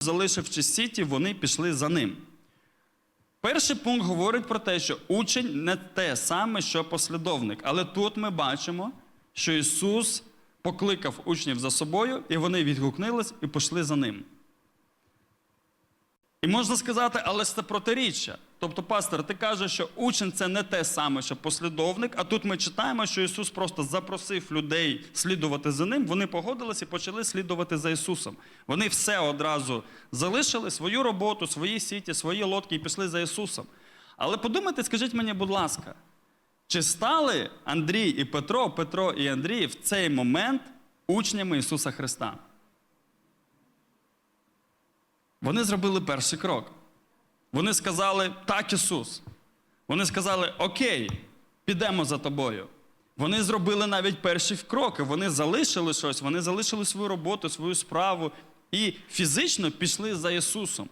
залишивши сіті, вони пішли за ним. Перший пункт говорить про те, що учень не те саме, що послідовник. Але тут ми бачимо, що Ісус покликав учнів за собою, і вони відгукнулись і пішли за ним. І можна сказати, але це протиріччя. Тобто, пастор, ти кажеш, що учень це не те саме, що послідовник, а тут ми читаємо, що Ісус просто запросив людей слідувати за ним, вони погодились і почали слідувати за Ісусом. Вони все одразу залишили свою роботу, свої сіті, свої лодки і пішли за Ісусом. Але подумайте, скажіть мені, будь ласка, чи стали Андрій і Петро, Петро і Андрій в цей момент учнями Ісуса Христа? Вони зробили перший крок. Вони сказали так, Ісус. Вони сказали Окей, підемо за тобою. Вони зробили навіть перші кроки. Вони залишили щось, вони залишили свою роботу, свою справу і фізично пішли за Ісусом.